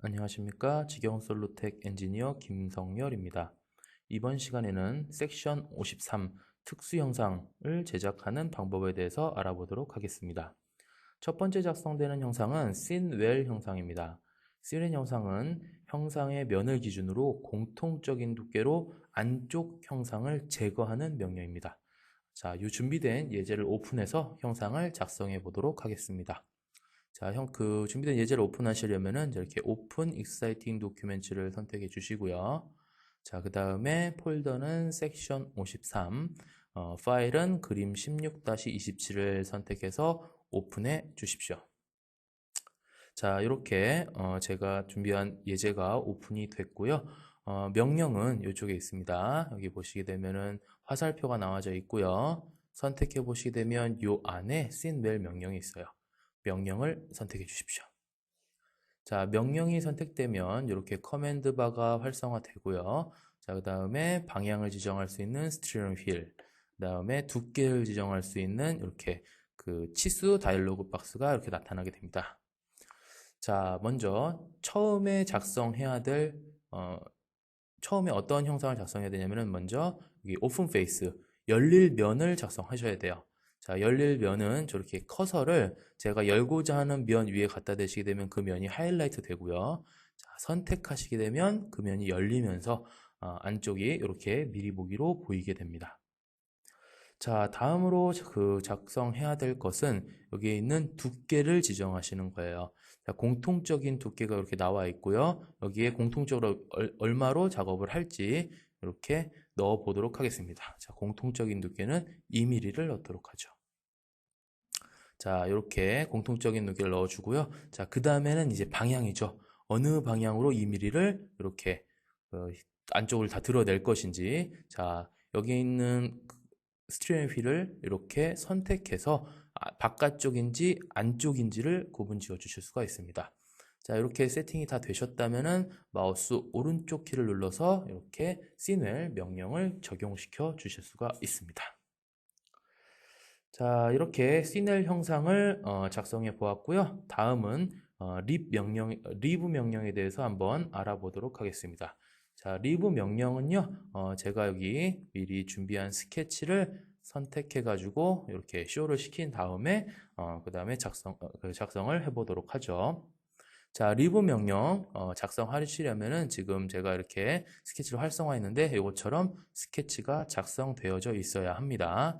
안녕하십니까. 직영솔루텍 엔지니어 김성열입니다. 이번 시간에는 섹션 53 특수 형상을 제작하는 방법에 대해서 알아보도록 하겠습니다. 첫 번째 작성되는 형상은 씬웰 형상입니다. 씬웰 형상은 형상의 면을 기준으로 공통적인 두께로 안쪽 형상을 제거하는 명령입니다. 자, 이 준비된 예제를 오픈해서 형상을 작성해 보도록 하겠습니다. 자, 형, 그 준비된 예제를 오픈하시려면은 이렇게 오픈 익사이팅 도큐멘츠를 선택해 주시고요. 자, 그 다음에 폴더는 섹션 53, 어, 파일은 그림 16-27을 선택해서 오픈해 주십시오. 자, 이렇게 어, 제가 준비한 예제가 오픈이 됐고요. 어, 명령은 이쪽에 있습니다. 여기 보시게 되면은 화살표가 나와져 있고요. 선택해 보시게 되면 이 안에 씬웰 명령이 있어요. 명령을 선택해 주십시오. 자, 명령이 선택되면 이렇게 커맨드 바가 활성화되고요. 자, 그 다음에 방향을 지정할 수 있는 스티어링 휠, 그 다음에 두께를 지정할 수 있는 이렇게 그 치수 다이얼로그 박스가 이렇게 나타나게 됩니다. 자, 먼저 처음에 작성해야 될 어, 처음에 어떤 형상을 작성해야 되냐면은 먼저 여기 오픈 페이스 열릴 면을 작성하셔야 돼요. 자, 열릴 면은 저렇게 커서를 제가 열고자 하는 면 위에 갖다 대시게 되면 그 면이 하이라이트 되고요. 자, 선택하시게 되면 그 면이 열리면서 어, 안쪽이 이렇게 미리 보기로 보이게 됩니다. 자, 다음으로 그 작성해야 될 것은 여기에 있는 두께를 지정하시는 거예요. 자, 공통적인 두께가 이렇게 나와 있고요. 여기에 공통적으로 얼, 얼마로 작업을 할지 이렇게 넣어 보도록 하겠습니다. 자, 공통적인 두께는 2mm를 넣도록 하죠. 자, 이렇게 공통적인 두께를 넣어 주고요. 자, 그 다음에는 이제 방향이죠. 어느 방향으로 2mm를 이렇게 어, 안쪽을 다 드러낼 것인지 자, 여기 있는 스티어링 휠을 이렇게 선택해서 아, 바깥쪽인지 안쪽인지를 구분 지어 주실 수가 있습니다. 자, 이렇게 세팅이 다 되셨다면은 마우스 오른쪽 키를 눌러서 이렇게 씬웰 명령을 적용시켜 주실 수가 있습니다. 자, 이렇게 씬웰 형상을 어, 작성해 보았고요. 다음은 어, 립 명령, 리브 명령에 대해서 한번 알아보도록 하겠습니다. 자, 리브 명령은요, 어, 제가 여기 미리 준비한 스케치를 선택해 가지고 이렇게 쇼를 시킨 다음에 어, 그 다음에 작성, 어, 그 작성을 해보도록 하죠. 자, 리브 명령 어, 작성하시려면은 지금 제가 이렇게 스케치를 활성화했는데 이것처럼 스케치가 작성되어져 있어야 합니다.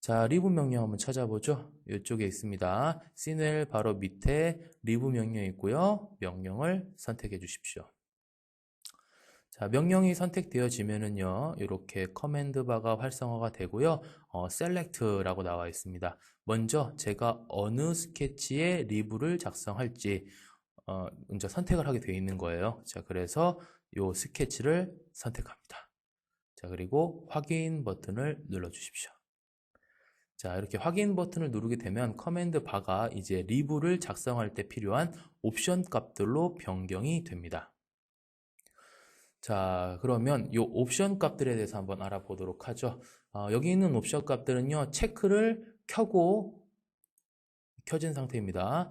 자, 리브 명령 한번 찾아보죠. 이쪽에 있습니다. 씬웰 바로 밑에 리브 명령 있고요. 명령을 선택해 주십시오. 자, 명령이 선택되어지면은요, 이렇게 커맨드 바가 활성화가 되고요, 어, select라고 나와 있습니다. 먼저 제가 어느 스케치에 리브를 작성할지 어, 먼저 선택을 하게 되어 있는 거예요. 자, 그래서 이 스케치를 선택합니다. 자, 그리고 확인 버튼을 눌러 주십시오. 자, 이렇게 확인 버튼을 누르게 되면 커맨드 바가 이제 리브를 작성할 때 필요한 옵션 값들로 변경이 됩니다. 자, 그러면 이 옵션 값들에 대해서 한번 알아보도록 하죠. 어, 여기 있는 옵션 값들은요, 체크를 켜고 켜진 상태입니다.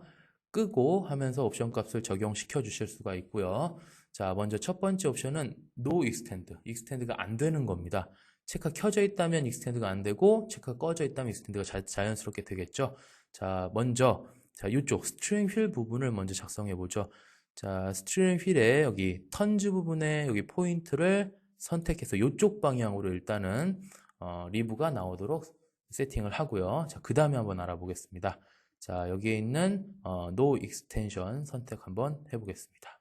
끄고 하면서 옵션 값을 적용시켜 주실 수가 있고요. 자, 먼저 첫 번째 옵션은 No Extend. Extend가 안 되는 겁니다. 체크가 켜져 있다면 Extend가 안 되고, 체크가 꺼져 있다면 Extend가 자, 자연스럽게 되겠죠. 자, 먼저, 자, 이쪽 스트링 휠 부분을 먼저 작성해 보죠. 자, 스트링 휠에 여기 턴즈 부분에 여기 포인트를 선택해서 이쪽 방향으로 일단은 어, 리브가 나오도록 세팅을 하고요. 자, 그 다음에 한번 알아보겠습니다. 자, 여기에 있는 어, No Extension 선택 한번 해보겠습니다.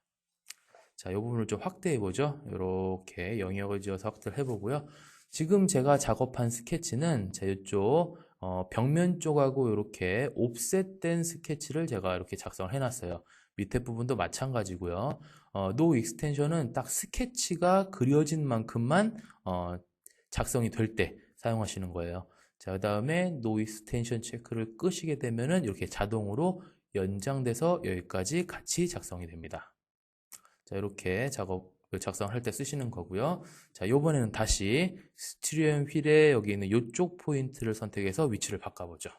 자, 이 부분을 좀 확대해 보죠. 이렇게 영역을 지어서 확대를 해보고요. 지금 제가 작업한 스케치는 자, 이쪽 어, 벽면 쪽하고 이렇게 옵셋된 스케치를 제가 이렇게 작성을 해놨어요. 밑에 부분도 마찬가지고요. 어, 노 익스텐션은 딱 스케치가 그려진 만큼만 어, 작성이 될 때 사용하시는 거예요. 자, 그 다음에 노 익스텐션 체크를 끄시게 되면은 이렇게 자동으로 연장돼서 여기까지 같이 작성이 됩니다. 자, 이렇게 작업 작성할 때 쓰시는 거고요. 자, 이번에는 다시 스티리엄 휠에 여기 있는 이쪽 포인트를 선택해서 위치를 바꿔보죠.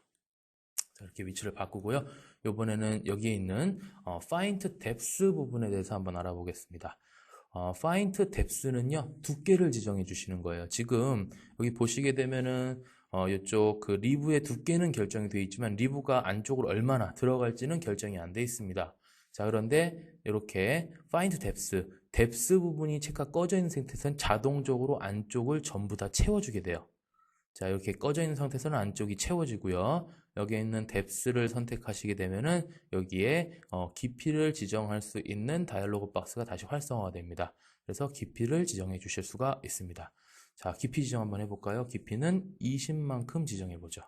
자, 이렇게 위치를 바꾸고요. 이번에는 여기에 있는 어, find depth 부분에 대해서 한번 알아보겠습니다. 어, find depth는요, 두께를 지정해 주시는 거예요. 지금 여기 보시게 되면은 어, 이쪽 그 리브의 두께는 결정이 되어 있지만 리브가 안쪽으로 얼마나 들어갈지는 결정이 안 되어 있습니다. 자, 그런데 이렇게 find depth, depth 부분이 체크가 꺼져 있는 상태에서는 자동적으로 안쪽을 전부 다 채워주게 돼요. 자, 이렇게 꺼져 있는 상태에서는 안쪽이 채워지고요. 여기에 있는 depth를 선택하시게 되면은 여기에 어, 깊이를 지정할 수 있는 다이얼로그 박스가 다시 활성화가 됩니다. 그래서 깊이를 지정해 주실 수가 있습니다. 자, 깊이 지정 한번 해볼까요? 깊이는 20만큼 지정해보죠.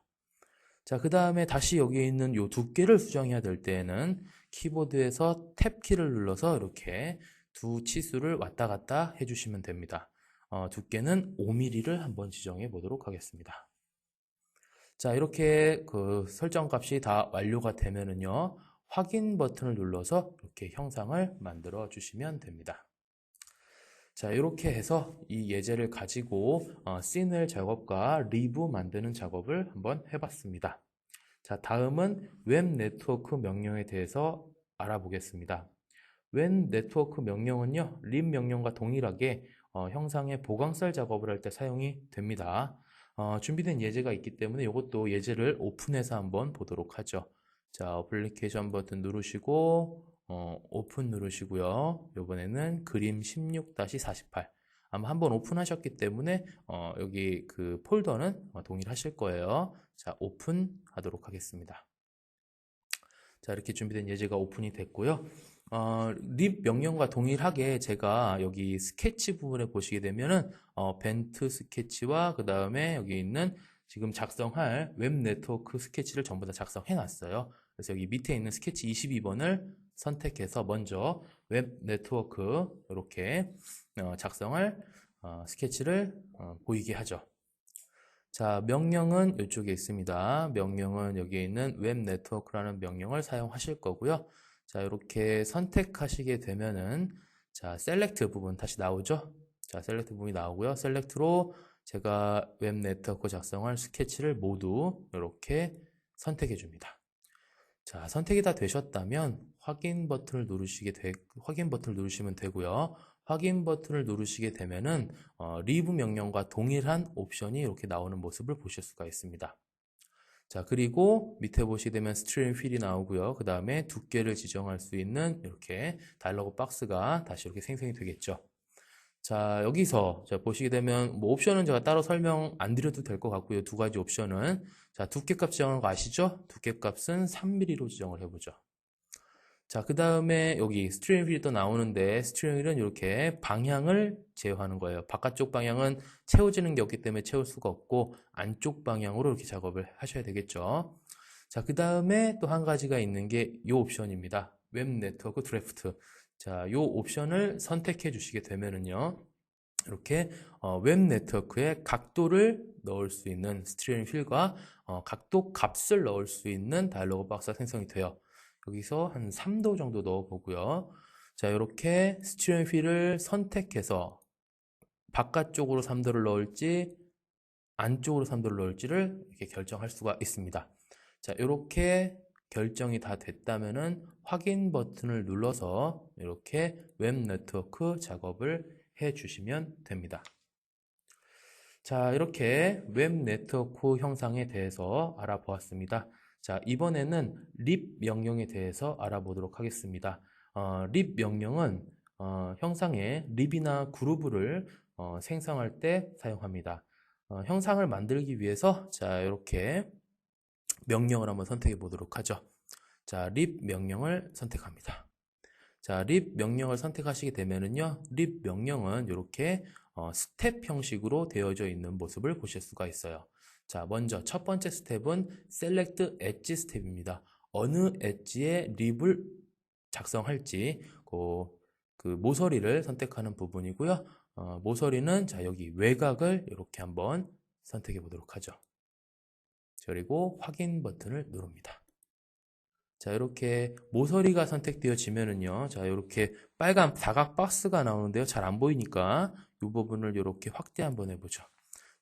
자, 그 다음에 다시 여기에 있는 요 두께를 수정해야 될 때에는 키보드에서 탭 키를 눌러서 이렇게 두 치수를 왔다 갔다 해주시면 됩니다. 어, 두께는 5mm를 한번 지정해 보도록 하겠습니다. 자, 이렇게 그 설정 값이 다 완료가 되면은요, 확인 버튼을 눌러서 이렇게 형상을 만들어 주시면 됩니다. 자, 이렇게 해서 이 예제를 가지고 어, 씬을 작업과 리브 만드는 작업을 한번 해봤습니다. 자, 다음은 웹 네트워크 명령에 대해서 알아보겠습니다. 웹 네트워크 명령은요, lib 명령과 동일하게 어, 형상의 보강살 작업을 할 때 사용이 됩니다. 어, 준비된 예제가 있기 때문에 이것도 예제를 오픈해서 한번 보도록 하죠. 자, 어플리케이션 버튼 누르시고 어, 오픈 누르시고요. 이번에는 그림 16-48 아마 한번 오픈하셨기 때문에 어, 여기 그 폴더는 어, 동일하실 거예요. 자, 오픈하도록 하겠습니다. 자, 이렇게 준비된 예제가 오픈이 됐고요. 어, 립 명령과 동일하게 제가 여기 스케치 부분에 보시게 되면은 어, 벤트 스케치와 그 다음에 여기 있는 지금 작성할 웹 네트워크 스케치를 전부 다 작성해 놨어요. 그래서 여기 밑에 있는 스케치 22번을 선택해서 먼저 웹 네트워크 이렇게 어, 작성할 어, 스케치를 어, 보이게 하죠. 자, 명령은 이쪽에 있습니다. 명령은 여기에 있는 웹 네트워크라는 명령을 사용하실 거고요. 자, 이렇게 선택하시게 되면은 자, 셀렉트 부분 다시 나오죠? 자, 셀렉트 부분이 나오고요. 셀렉트로 제가 웹 네트워크 작성할 스케치를 모두 이렇게 선택해 줍니다. 자, 선택이 다 되셨다면 확인 버튼을 누르시게 되, 확인 버튼을 누르시면 되고요. 확인 버튼을 누르시게 되면은 어, 리브 명령과 동일한 옵션이 이렇게 나오는 모습을 보실 수가 있습니다. 자, 그리고 밑에 보시게 되면 스트림 필이 나오고요. 그 다음에 두께를 지정할 수 있는 이렇게 다이얼로그 박스가 다시 이렇게 생성이 되겠죠. 자, 여기서 자, 보시게 되면 뭐 옵션은 제가 따로 설명 안 드려도 될 것 같고요. 두 가지 옵션은 자, 두께값 지정하는 거 아시죠? 두께값은 3mm로 지정을 해보죠. 자, 그 다음에 여기 스트리밍 휠도 나오는데 스트리밍 휠은 이렇게 방향을 제어하는 거예요. 바깥쪽 방향은 채워지는 게 없기 때문에 채울 수가 없고 안쪽 방향으로 이렇게 작업을 하셔야 되겠죠. 자, 그 다음에 또 한 가지가 있는 게 이 옵션입니다. 웹 네트워크 드래프트. 자, 이 옵션을 선택해 주시게 되면은요. 이렇게 어, 웹 네트워크에 각도를 넣을 수 있는 스트리밍 휠과 어, 각도 값을 넣을 수 있는 다이얼로그 박스가 생성이 돼요. 여기서 한 3도 정도 넣어 보고요. 자, 이렇게 스티어링 휠을 선택해서 바깥쪽으로 3도를 넣을지 안쪽으로 3도를 넣을지를 이렇게 결정할 수가 있습니다. 자, 이렇게 결정이 다 됐다면은 확인 버튼을 눌러서 이렇게 웹 네트워크 작업을 해 주시면 됩니다. 자, 이렇게 웹 네트워크 형상에 대해서 알아보았습니다. 자, 이번에는 lib 명령에 대해서 알아보도록 하겠습니다. 어, lib 명령은 어, 형상의 lib이나 그루브를 어, 생성할 때 사용합니다. 어, 형상을 만들기 위해서 자, 이렇게 명령을 한번 선택해 보도록 하죠. 자, lib 명령을 선택합니다. 자, lib 명령을 선택하시게 되면은요, lib 명령은 이렇게 어, 스텝 형식으로 되어져 있는 모습을 보실 수가 있어요. 자, 먼저 첫 번째 스텝은 select 엣지 스텝입니다. 어느 엣지에 립을 작성할지 그, 그 모서리를 선택하는 부분이고요. 어, 모서리는 자 여기 외곽을 이렇게 한번 선택해 보도록 하죠. 그리고 확인 버튼을 누릅니다. 자 이렇게 모서리가 선택되어지면은요 자 이렇게 빨간 사각 박스가 나오는데요 잘 안 보이니까 이 부분을 이렇게 확대 한번 해보죠 자,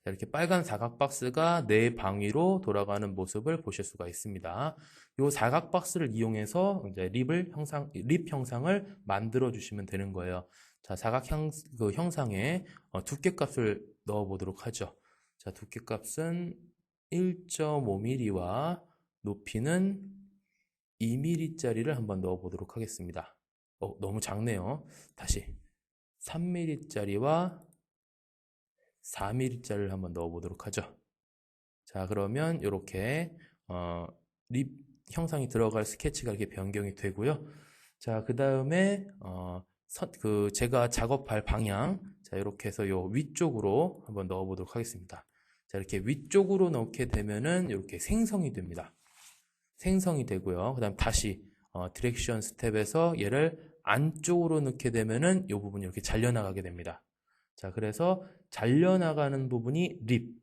이렇게 빨간 사각 박스가 네 방위로 돌아가는 모습을 보실 수가 있습니다. 이 사각 박스를 이용해서 이제 립을 형상, 립 형상을 만들어 주시면 되는 거예요. 자, 사각 형, 그 형상에 어, 두께 값을 넣어 보도록 하죠. 자, 두께 값은 1.5mm와 높이는 2mm짜리를 한번 넣어 보도록 하겠습니다. 어, 너무 작네요. 다시 3mm짜리와 4mm짜리를 한번 넣어 보도록 하죠. 자, 그러면 이렇게 어, 립 형상이 들어갈 스케치가 이렇게 변경이 되고요. 자, 그 다음에 어, 선- 그 제가 작업할 방향 자 이렇게 해서 요 위쪽으로 한번 넣어 보도록 하겠습니다. 자 이렇게 위쪽으로 넣게 되면은 이렇게 생성이 됩니다. 생성이 되고요. 그 다음 다시 어, 디렉션 스텝에서 얘를 안쪽으로 넣게 되면은 이 부분이 이렇게 잘려나가게 됩니다. 자 그래서 잘려나가는 부분이 립.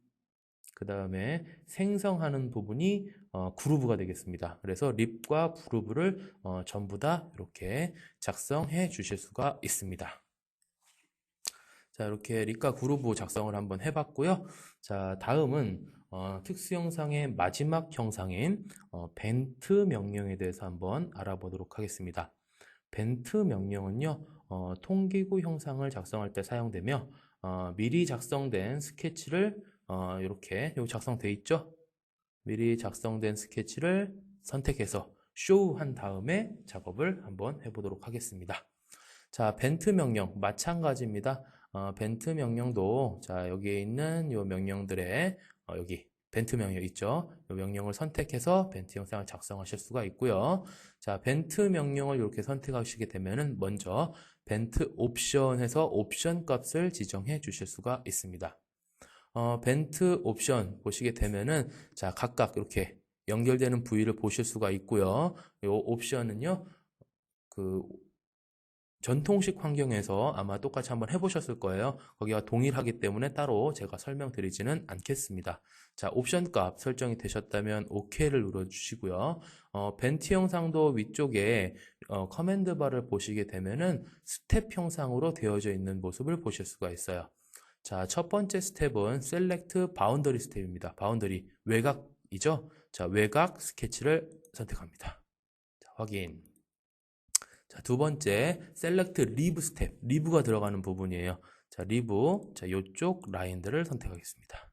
그 다음에 생성하는 부분이 어, 그루브가 되겠습니다. 그래서 립과 그루브를 어, 전부 다 이렇게 작성해 주실 수가 있습니다. 자, 이렇게 립과 그루브 작성을 한번 해봤고요. 자, 다음은 어, 특수 영상의 마지막 형상인 어, 벤트 명령에 대해서 한번 알아보도록 하겠습니다. 벤트 명령은요, 어, 통기구 형상을 작성할 때 사용되며 어, 미리 작성된 스케치를 어, 이렇게 요 작성돼 있죠? 미리 작성된 스케치를 선택해서 쇼한 다음에 작업을 한번 해보도록 하겠습니다. 자, 벤트 명령 마찬가지입니다. 어, 벤트 명령도 자 여기에 있는 요 명령들의 어, 여기 벤트 명령 있죠? 이 명령을 선택해서 벤트 영상을 작성하실 수가 있고요. 자, 벤트 명령을 이렇게 선택하시게 되면은 먼저 벤트 옵션에서 옵션 값을 지정해 주실 수가 있습니다. 어, 벤트 옵션 보시게 되면은 자 각각 이렇게 연결되는 부위를 보실 수가 있고요. 이 옵션은요 그 전통식 환경에서 아마 똑같이 한번 해보셨을 거예요. 거기와 동일하기 때문에 따로 제가 설명드리지는 않겠습니다. 자, 옵션 값 설정이 되셨다면 OK를 눌러주시고요. 어, 벤트 형상도 위쪽에 어, 커맨드 바를 보시게 되면은 스텝 형상으로 되어져 있는 모습을 보실 수가 있어요. 자, 첫 번째 스텝은 셀렉트 바운더리 스텝입니다. 바운더리 외곽이죠. 자, 외곽 스케치를 선택합니다. 자, 확인. 자, 두 번째 셀렉트 리브 스텝. 리브가 들어가는 부분이에요. 자, 리브. 자, 요쪽 라인들을 선택하겠습니다.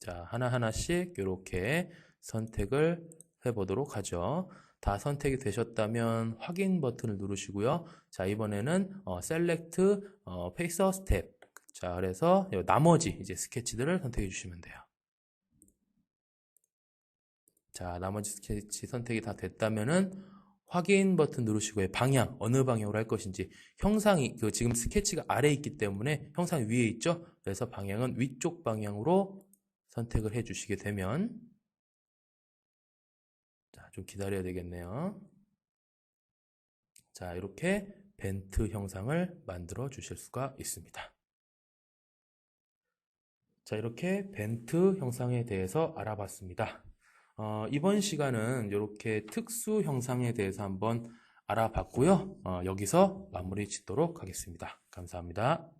자, 하나하나씩 이렇게 선택을 해 보도록 하죠. 다 선택이 되셨다면 확인 버튼을 누르시고요. 자, 이번에는 어, 셀렉트 어, 페이서 스텝. 자, 그래서 요 나머지 이제 스케치들을 선택해 주시면 돼요. 자, 나머지 스케치 선택이 다 됐다면은 확인 버튼 누르시고요. 방향, 어느 방향으로 할 것인지. 형상이, 그 지금 스케치가 아래에 있기 때문에 형상이 위에 있죠? 그래서 방향은 위쪽 방향으로 선택을 해 주시게 되면 자, 좀 기다려야 되겠네요. 자, 이렇게 벤트 형상을 만들어 주실 수가 있습니다. 자, 이렇게 벤트 형상에 대해서 알아봤습니다. 어, 이번 시간은 이렇게 특수 형상에 대해서 한번 알아봤고요. 어, 여기서 마무리 짓도록 하겠습니다. 감사합니다.